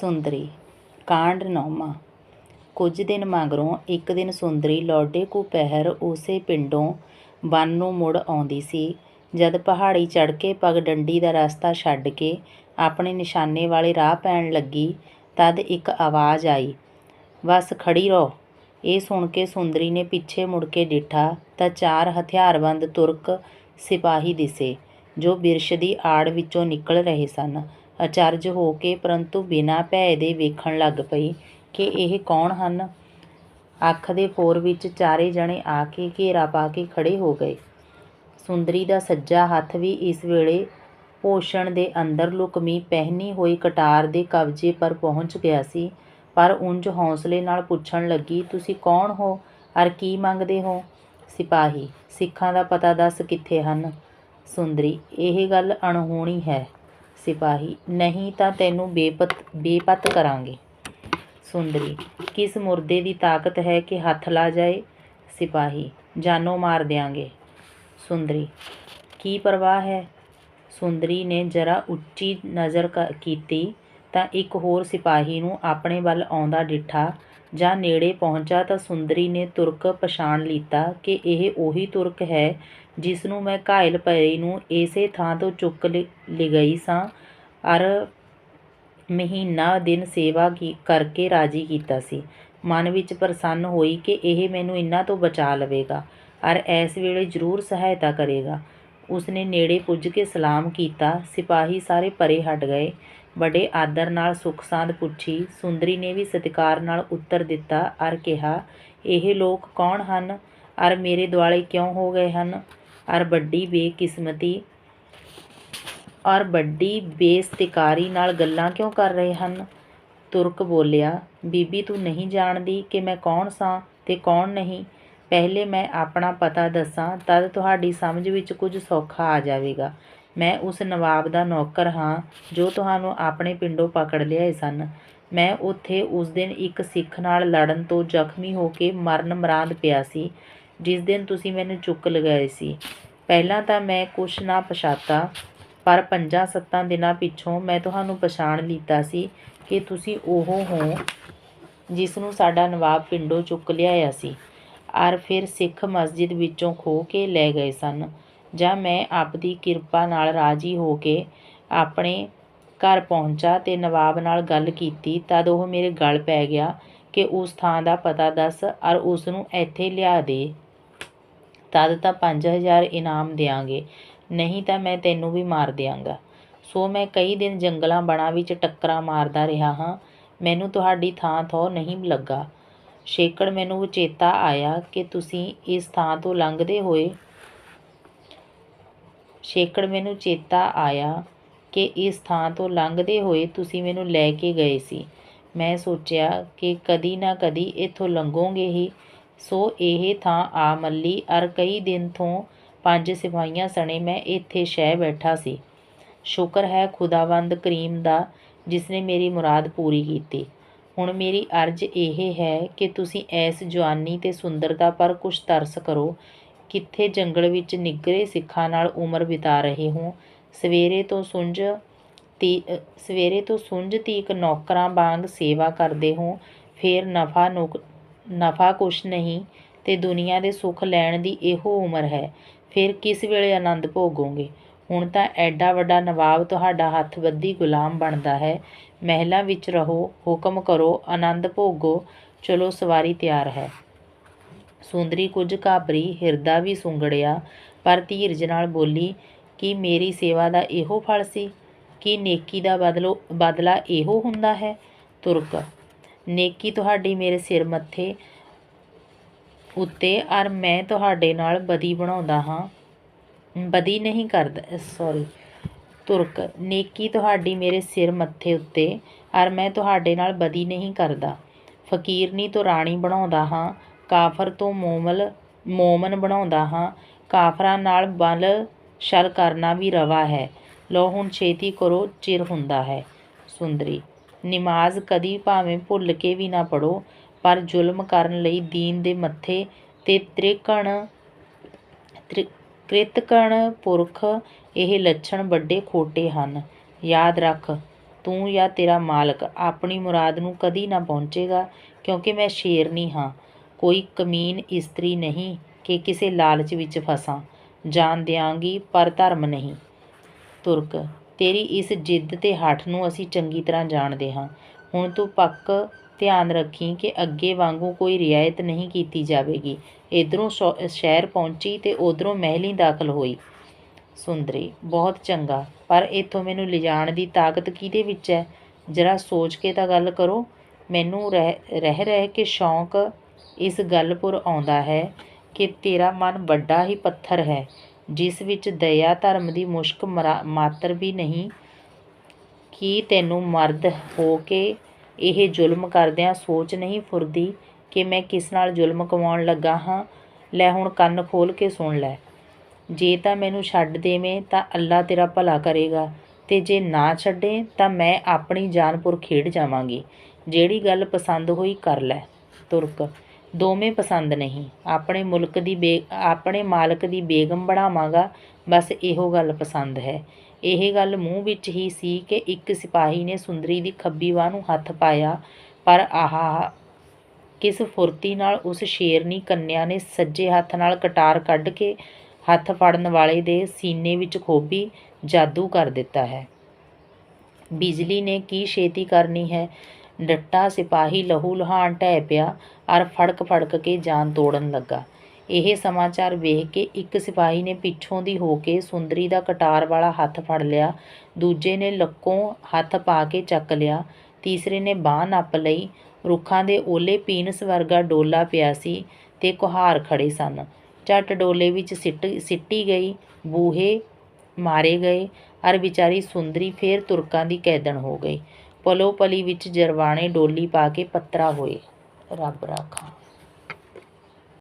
ਸੁੰਦਰੀ, ਕਾਂਡ ਨੌਵਾਂ। ਕੁਝ ਦਿਨ ਮਗਰੋਂ ਇੱਕ ਦਿਨ ਸੁੰਦਰੀ ਲੌਡੇ ਕੁ ਪਹਿਰ ਉਸੇ ਪਿੰਡੋਂ ਵਨ ਨੂੰ ਮੁੜ ਆਉਂਦੀ ਸੀ। ਜਦ ਪਹਾੜੀ ਚੜ੍ਹ ਕੇ ਪਗ ਡੰਡੀ ਦਾ ਰਸਤਾ ਛੱਡ ਕੇ ਆਪਣੇ ਨਿਸ਼ਾਨੇ ਵਾਲੇ ਰਾਹ ਪੈਣ ਲੱਗੀ, ਤਦ ਇੱਕ ਆਵਾਜ਼ ਆਈ ਬਸ ਖੜੀ ਰਹੋ। ਇਹ ਸੁਣ ਕੇ ਸੁੰਦਰੀ ਨੇ ਪਿੱਛੇ ਮੁੜ ਕੇ ਡਿੱਠਾ, ਤਾਂ ਚਾਰ ਹਥਿਆਰਬੰਦ ਤੁਰਕ ਸਿਪਾਹੀ ਦਿਸੇ, ਜੋ ਬਿਰਸ਼ ਦੀ ਆੜ ਵਿੱਚੋਂ ਨਿਕਲ ਰਹੇ ਸਨ। ਅਚਰਜ ਹੋ ਕੇ ਪਰੰਤੂ ਬਿਨਾਂ ਭੈ ਦੇ ਵੇਖਣ ਲੱਗ ਪਈ ਕਿ ਇਹ ਕੌਣ ਹਨ। ਅੱਖ ਦੇ ਫੋਰ ਵਿੱਚ ਚਾਰੇ ਜਣੇ ਆ ਕੇ ਘੇਰਾ ਪਾ ਕੇ ਖੜੇ ਹੋ ਗਏ। ਸੁੰਦਰੀ ਦਾ ਸੱਜਾ ਹੱਥ ਵੀ ਇਸ ਵੇਲੇ ਭੂਸ਼ਣ ਦੇ ਅੰਦਰ ਲੁਕਮੀ ਪਹਿਨੀ ਹੋਈ ਕਟਾਰ ਦੇ ਕਬਜ਼ੇ ਪਰ ਪਹੁੰਚ ਗਿਆ ਸੀ। ਪਰ ਉਂਝ ਹੌਸਲੇ ਨਾਲ ਪੁੱਛਣ ਲੱਗੀ, ਤੁਸੀਂ ਕੌਣ ਹੋ ਅਰ ਕੀ ਮੰਗਦੇ ਹੋ? ਸਿਪਾਹੀ, ਸਿੱਖਾਂ ਦਾ ਪਤਾ ਦੱਸ ਕਿੱਥੇ ਹਨ? ਸੁੰਦਰੀ, ਇਹ ਗੱਲ ਅਣਹੋਣੀ ਹੈ। ਸਿਪਾਹੀ, ਨਹੀਂ ਤਾਂ ਤੈਨੂੰ ਬੇਪਤ ਬੇਪਤ ਕਰਾਂਗੇ। ਸੁੰਦਰੀ, ਕਿਸ ਮੁਰਦੇ ਦੀ ਤਾਕਤ ਹੈ ਕਿ ਹੱਥ ਲਾ ਜਾਏ? ਸਿਪਾਹੀ, ਜਾਨੋਂ ਮਾਰ ਦਿਆਂਗੇ। ਸੁੰਦਰੀ, ਕੀ ਪਰਵਾਹ ਹੈ? ਸੁੰਦਰੀ ਨੇ ਜਰਾ ਉੱਚੀ ਨਜ਼ਰ ਕ- ਕੀਤੀ ਤਾਂ ਇੱਕ ਹੋਰ ਸਿਪਾਹੀ ਨੂੰ ਆਪਣੇ ਵੱਲ ਆਉਂਦਾ ਡਿੱਠਾ। ਜਾਂ ਨੇੜੇ ਪਹੁੰਚਾ ਤਾਂ ਸੁੰਦਰੀ ਨੇ ਤੁਰਕ ਪਛਾਣ ਲਿੱਤਾ ਕਿ ਇਹ ਉਹੀ ਤੁਰਕ ਹੈ ਜਿਸ ਨੂੰ ਮੈਂ ਘਾਇਲ ਪਏ ਨੂੰ ਇਸੇ ਥਾਂ ਤੋਂ ਚੁੱਕ ਲਿਗਈ ਸਾਂ। ਅਰ ਮਹੀਨਾ ਦਿਨ ਸੇਵਾ ਕੀ, ਕਰਕੇ ਰਾਜੀ ਕੀਤਾ ਸੀ। ਮਨ ਵਿੱਚ ਪ੍ਰਸੰਨ ਹੋਈ ਕਿ ਇਹ ਮੈਨੂੰ ਇਹਨਾਂ ਤੋਂ ਬਚਾ ਲਵੇਗਾ। ਅਰ ਇਸ ਵੇਲੇ ਜ਼ਰੂਰ ਸਹਾਇਤਾ ਕਰੇਗਾ। ਉਸਨੇ ਨੇੜੇ ਪੁੱਜ ਕੇ ਸਲਾਮ ਕੀਤਾ। ਸਿਪਾਹੀ ਸਾਰੇ ਪਰੇ ਹਟ ਗਏ। ਬੜੇ ਆਦਰ ਨਾਲ ਸੁਖ ਸਾਂਦ ਪੁੱਛੀ ਸੁੰਦਰੀ ਨੇ ਵੀ ਸਤਿਕਾਰ ਨਾਲ ਉੱਤਰ ਦਿੱਤਾ, ਅਰ ਕਿਹਾ, ਇਹ ਲੋਕ ਕੌਣ ਹਨ? ਅਰ ਮੇਰੇ ਦੁਆਲੇ ਕਿਉਂ ਹੋ ਗਏ ਹਨ? ਅਰ ਵੱਡੀ ਬੇਕਿਸਮਤੀ ਔਰ ਵੱਡੀ ਬੇਸਤਿਕਾਰੀ ਨਾਲ ਗੱਲਾਂ ਕਿਉਂ ਕਰ ਰਹੇ ਹਨ? ਤੁਰਕ ਬੋਲਿਆ, ਬੀਬੀ, ਤੂੰ ਨਹੀਂ ਜਾਣਦੀ ਕਿ ਮੈਂ ਕੌਣ ਸਾਂ ਤੇ ਕੌਣ ਨਹੀਂ? ਪਹਿਲੇ ਮੈਂ ਆਪਣਾ ਪਤਾ ਦੱਸਾਂ, ਤਦ ਤੁਹਾਡੀ ਸਮਝ ਵਿੱਚ ਕੁਝ ਸੌਖਾ ਆ ਜਾਵੇਗਾ। ਮੈਂ ਉਸ ਨਵਾਬ ਦਾ ਨੌਕਰ ਹਾਂ ਜੋ ਤੁਹਾਨੂੰ ਆਪਣੇ ਪਿੰਡੋਂ ਪਕੜ ਲਿਆਏ ਸਨ। ਮੈਂ ਉੱਥੇ ਉਸ ਦਿਨ ਇੱਕ ਸਿੱਖ ਨਾਲ ਲੜਨ ਤੋਂ ਜ਼ਖਮੀ ਹੋ ਕੇ ਮਰਨ ਮਰਾਂਦ ਪਿਆ ਸੀ, ਜਿਸ ਦਿਨ ਤੁਸੀਂ ਮੈਨੂੰ ਚੁੱਕ ਲਗਾਏ ਸੀ। ਪਹਿਲਾਂ ਤਾਂ ਮੈਂ ਕੁਛ ਨਾ ਪਛਾਤਾ, ਪਰ ਪੰਜਾਂ ਸੱਤਾਂ ਦਿਨਾਂ ਪਿੱਛੋਂ ਮੈਂ ਤੁਹਾਨੂੰ ਪਛਾਣ ਲਿੱਤਾ ਸੀ ਕਿ ਤੁਸੀਂ ਉਹ ਹੋ ਜਿਸ ਨੂੰ ਸਾਡਾ ਨਵਾਬ ਪਿੰਡੋਂ ਚੁੱਕ ਲਿਆਇਆ ਸੀ, ਔਰ ਫਿਰ ਸਿੱਖ ਮਸਜਿਦ ਵਿੱਚੋਂ ਖੋਹ ਕੇ ਲੈ ਗਏ ਸਨ। ਜਾਂ ਮੈਂ ਆਪਦੀ ਕਿਰਪਾ ਨਾਲ ਰਾਜੀ ਹੋ ਕੇ ਆਪਣੇ ਘਰ ਪਹੁੰਚਾ ਤੇ ਨਵਾਬ ਨਾਲ ਗੱਲ ਕੀਤੀ, ਤਦ ਉਹ ਮੇਰੇ ਗਲ ਪੈ ਗਿਆ ਕਿ ਉਸ ਥਾਂ ਦਾ ਪਤਾ ਦੱਸ ਅਰ ਉਸ ਨੂੰ ਇੱਥੇ ਲਿਆ ਦੇ। ਤਦ ਤਾਂ 5000 ਇਨਾਮ ਦਿਆਂਗੇ, ਨਹੀਂ ਤਾਂ ਮੈਂ ਤੈਨੂੰ ਵੀ ਮਾਰ ਦਿਆਂਗਾ। ਸੋ ਮੈਂ ਕਈ ਦਿਨ ਜੰਗਲਾਂ ਬਣਾ ਵਿੱਚ ਟੱਕਰਾਂ ਮਾਰਦਾ ਰਿਹਾ ਹਾਂ, ਮੈਨੂੰ ਤੁਹਾਡੀ ਥਾਂ ਥੋ ਨਹੀਂ ਲੱਗਾ। ਸ਼ੇਕੜ ਮੈਨੂੰ ਚੇਤਾ ਆਇਆ ਕਿ ਤੁਸੀਂ ਇਸ ਥਾਂ ਤੋਂ ਲੰਘਦੇ ਹੋਏ ਛੇਕੜ ਮੈਨੂੰ ਚੇਤਾ ਆਇਆ ਕਿ ਇਸ ਥਾਂ ਤੋਂ ਲੰਘਦੇ ਹੋਏ ਤੁਸੀਂ ਮੈਨੂੰ ਲੈ ਕੇ ਗਏ ਸੀ। ਮੈਂ ਸੋਚਿਆ ਕਿ ਕਦੀ ਨਾ ਕਦੀ ਇੱਥੋਂ ਲੰਘੋਗੇ ਹੀ। ਸੋ ਇਹ ਥਾਂ ਆ ਮੱਲੀ। ਅਰ ਕਈ ਦਿਨ ਤੋਂ ਪੰਜ ਸਿਪਾਹੀਆਂ ਸਣੇ ਮੈਂ ਇੱਥੇ ਸ਼ਹਿ ਬੈਠਾ ਸੀ। ਸ਼ੁਕਰ ਹੈ ਖੁਦਾਵੰਦ ਕਰੀਮ ਦਾ, ਜਿਸ ਨੇ ਮੇਰੀ ਮੁਰਾਦ ਪੂਰੀ ਕੀਤੀ। ਹੁਣ ਮੇਰੀ ਅਰਜ਼ ਇਹ ਹੈ ਕਿ ਤੁਸੀਂ ਐਸ ਜਵਾਨੀ ਤੇ ਸੁੰਦਰਤਾ ਪਰ ਕੁਛ ਤਰਸ ਕਰੋ। ਕਿੱਥੇ ਜੰਗਲ ਵਿੱਚ ਨਿੱਗਰੇ ਸਿੱਖਾਂ ਨਾਲ ਉਮਰ ਬਿਤਾ ਰਹੇ ਹੋ। ਸਵੇਰੇ ਤੋਂ ਸੁੰਝ ਤੀ ਸਵੇਰੇ ਤੋਂ ਸੁੰਝ ਤੀਕ ਨੌਕਰਾਂ ਵਾਂਗ ਸੇਵਾ ਕਰਦੇ ਹੋ। ਫੇਰ ਨਫਾ ਨੁਕ, ਨਫਾ ਕੁਛ ਨਹੀਂ ਤੇ ਦੁਨੀਆ ਦੇ ਸੁੱਖ ਲੈਣ ਦੀ ਇਹੋ ਉਮਰ ਹੈ। ਫਿਰ ਕਿਸ ਵੇਲੇ ਆਨੰਦ ਭੋਗੋਗੇ? ਹੁਣ ਤਾਂ ਐਡਾ ਵੱਡਾ ਨਵਾਬ ਤੁਹਾਡਾ ਹੱਥ ਬੱਧੀ ਗੁਲਾਮ ਬਣਦਾ ਹੈ। ਮਹਿਲਾਂ ਵਿੱਚ ਰਹੋ, ਹੁਕਮ ਕਰੋ, ਆਨੰਦ ਭੋਗੋ, ਚਲੋ ਸਵਾਰੀ ਤਿਆਰ ਹੈ। ਸੁੰਦਰੀ ਕੁਝ ਘਾਬਰੀ, ਹਿਰਦਾ ਵੀ ਸੁੰਗੜਿਆ, ਪਰ ਧੀਰਜ ਨਾਲ ਬੋਲੀ, ਕਿ ਮੇਰੀ ਸੇਵਾ ਦਾ ਇਹੋ ਫਲ ਸੀ? ਕਿ ਨੇਕੀ ਦਾ ਬਦਲੋ, ਬਦਲਾ ਇਹੋ ਹੁੰਦਾ ਹੈ? ਤੁਰਕ, ਨੇਕੀ ਤੁਹਾਡੀ ਮੇਰੇ ਸਿਰ ਮੱਥੇ ਉੱਤੇ ਔਰ ਮੈਂ ਤੁਹਾਡੇ ਨਾਲ ਬਦੀ ਬਣਾਉਂਦਾ ਹਾਂ। ਬਦੀ ਨਹੀਂ ਕਰਦਾ ਸੌਰੀ ਤੁਰਕ, ਨੇਕੀ ਤੁਹਾਡੀ ਮੇਰੇ ਸਿਰ ਮੱਥੇ ਉੱਤੇ ਔਰ ਮੈਂ ਤੁਹਾਡੇ ਨਾਲ ਬਦੀ ਨਹੀਂ ਕਰਦਾ। ਫਕੀਰਨੀ ਤੋਂ ਰਾਣੀ ਬਣਾਉਂਦਾ ਹਾਂ ਕਾਫਰ ਤੋਂ ਮੋਮਲ, ਮੋਮਨ ਬਣਾਉਂਦਾ ਹਾਂ। ਕਾਫਰਾਂ ਨਾਲ ਬਲ ਛਲ ਕਰਨਾ ਵੀ ਰਵਾ ਹੈ। ਲਓ ਹੁਣ ਛੇਤੀ ਕਰੋ, ਚਿਰ ਹੁੰਦਾ ਹੈ। ਸੁੰਦਰੀ, ਨਮਾਜ਼ ਕਦੀ ਭਾਵੇਂ ਭੁੱਲ ਕੇ ਵੀ ਨਾ ਪੜੋ ਪਰ ਜ਼ੁਲਮ ਕਰਨ ਲਈ ਦੀਨ ਦੇ ਮੱਥੇ ਤੇ ਤ੍ਰਿਕਣ, ਤ੍ਰਿ- ਕ੍ਰਿਤਕਣ ਪੁਰਖ ਇਹ ਲੱਛਣ ਵੱਡੇ ਖੋਟੇ ਹਨ। ਯਾਦ ਰੱਖ, ਤੂੰ ਜਾਂ ਤੇਰਾ ਮਾਲਕ ਆਪਣੀ ਮੁਰਾਦ ਨੂੰ ਕਦੀ ਨਾ ਪਹੁੰਚੇਗਾ, ਕਿਉਂਕਿ ਮੈਂ ਸ਼ੇਰਨੀ ਹਾਂ। ਕੋਈ ਕਮੀਨ ਇਸਤਰੀ ਨਹੀਂ ਕਿ ਕਿਸੇ ਲਾਲਚ ਵਿੱਚ ਫਸਾਂ। ਜਾਨ ਦਿਆਂਗੀ, ਪਰ ਧਰਮ ਨਹੀਂ। ਤੁਰਕ, ਤੇਰੀ ਇਸ ਜਿੱਦ ਤੇ ਹੱਠ ਨੂੰ ਅਸੀਂ ਚੰਗੀ ਤਰ੍ਹਾਂ ਜਾਣਦੇ ਹਾਂ। ਹੁਣ ਤੂੰ ਪੱਕ ਧਿਆਨ ਰੱਖੀ ਕਿ ਅੱਗੇ ਵਾਂਗੂ ਕੋਈ ਰਿਆਇਤ ਨਹੀਂ ਕੀਤੀ ਜਾਵੇਗੀ। ਇਧਰੋਂ ਸ਼ਹਿਰ ਪਹੁੰਚੀ ਤੇ ਉਧਰੋਂ ਮਹਿਲੀ ਦਾਖਲ ਹੋਈ। ਸੁੰਦਰੀ, ਬਹੁਤ ਚੰਗਾ, ਪਰ ਇੱਥੋਂ ਮੈਨੂੰ ਲਿਜਾਣ ਦੀ ਤਾਕਤ ਕਿਹਦੇ ਵਿੱਚ ਹੈ? ਜਰਾ ਸੋਚ ਕੇ ਤਾਂ ਗੱਲ ਕਰੋ। ਮੈਨੂੰ ਰਹਿ ਰਹਿ ਰਹਿ ਕੇ ਸ਼ੌਂਕ ਇਸ ਗੱਲ ਪੁਰ ਆਉਂਦਾ ਹੈ ਕਿ ਤੇਰਾ ਮਨ ਵੱਡਾ ਹੀ ਪੱਥਰ ਹੈ, ਜਿਸ ਵਿੱਚ ਦਇਆ ਧਰਮ ਦੀ ਮੁਸ਼ਕ ਮਰਾ- ਮਾਤਰ ਵੀ ਨਹੀਂ। ਕੀ ਤੈਨੂੰ ਮਰਦ ਹੋ ਕੇ ਇਹ ਜ਼ੁਲਮ ਕਰਦਿਆਂ ਸੋਚ ਨਹੀਂ ਫੁਰਦੀ ਕਿ ਮੈਂ ਕਿਸ ਨਾਲ ਜ਼ੁਲਮ ਕਮਾਉਣ ਲੱਗਾ ਹਾਂ? ਲੈ ਹੁਣ ਕੰਨ ਖੋਲ ਕੇ ਸੁਣ ਲੈ। ਜੇ ਤਾਂ ਮੈਨੂੰ ਛੱਡ ਦੇਵੇਂ ਤਾਂ ਅੱਲਾ ਤੇਰਾ ਭਲਾ ਕਰੇਗਾ ਤੇ ਜੇ ਨਾ ਛੱਡੇ ਤਾਂ ਮੈਂ ਆਪਣੀ ਜਾਨਪੁਰ ਖੇਡ ਜਾਵਾਂਗੀ। ਜਿਹੜੀ ਗੱਲ ਪਸੰਦ ਹੋਈ ਕਰ ਲੈ। ਤੁਰਕ ਦੋਵੇਂ ਪਸੰਦ ਨਹੀਂ। ਆਪਣੇ ਮੁਲਕ ਦੀ ਬੇ ਆਪਣੇ ਮਾਲਕ ਦੀ ਬੇਗਮ ਬਣਾਵਾਂਗਾ, ਬਸ ਇਹੋ ਗੱਲ ਪਸੰਦ ਹੈ। ਇਹ ਗੱਲ ਮੂੰਹ ਵਿੱਚ ਹੀ ਸੀ ਕਿ ਇੱਕ ਸਿਪਾਹੀ ਨੇ ਸੁੰਦਰੀ ਦੀ ਖੱਬੀ ਬਾਹ ਨੂੰ ਹੱਥ ਪਾਇਆ, ਪਰ ਆਹਾ, ਕਿਸ ਫੁਰਤੀ ਨਾਲ ਉਸ ਸ਼ੇਰਨੀ ਕੰਨਿਆ ਨੇ ਸੱਜੇ ਹੱਥ ਨਾਲ ਕਟਾਰ ਕੱਢ ਕੇ ਹੱਥ ਫੜਨ ਵਾਲੇ ਦੇ ਸੀਨੇ ਵਿੱਚ ਖੋਬੀ ਜਾਦੂ ਕਰ ਦਿੱਤਾ ਹੈ। ਬਿਜਲੀ ਨੇ ਕੀ ਛੇਤੀ ਕਰਨੀ ਹੈ? ਡੱਟਾ ਸਿਪਾਹੀ ਲਹੂ ਲੁਹਾਨ ਢਹਿ ਪਿਆ, ਅਰ ਫੜਕ ਫੜਕ ਕੇ ਜਾਨ ਤੋੜਨ ਲੱਗਾ। ਇਹ ਸਮਾਚਾਰ ਵੇਖ ਕੇ ਇੱਕ ਸਿਪਾਹੀ ਨੇ ਪਿੱਛੋਂ ਦੀ ਹੋ ਕੇ ਸੁੰਦਰੀ ਦਾ ਕਟਾਰ ਵਾਲਾ ਹੱਥ ਫੜ ਲਿਆ, ਦੂਜੇ ਨੇ ਲੱਕੋਂ ਹੱਥ ਪਾ ਕੇ ਚੱਕ ਲਿਆ, ਤੀਸਰੇ ਨੇ ਬਾਹ ਨੱਪ ਲਈ, ਰੁੱਖਾਂ ਦੇ ਓਲੇ ਪੀਨਸ ਵਰਗਾ ਡੋਲਾ ਪਿਆ ਸੀ ਤੇ ਕੁਹਾਰ ਖੜੇ ਸਨ। ਝੱਟ ਡੋਲੇ ਵਿੱਚ ਸਿੱਟ, ਸਿੱਟੀ ਗਈ, ਬੂਹੇ ਮਾਰੇ ਗਏ, ਅਰ ਵਿਚਾਰੀ ਸੁੰਦਰੀ ਫੇਰ ਤੁਰਕਾਂ ਦੀ ਕੈਦਣ ਹੋ ਗਈ। ਪਲੋ ਪਲੀ ਵਿੱਚ ਜਰਵਾਣੇ ਡੋਲੀ ਪਾ ਕੇ ਪੱਤਰਾ ਹੋਏ। ਰੱਬ ਰਾਖਾ।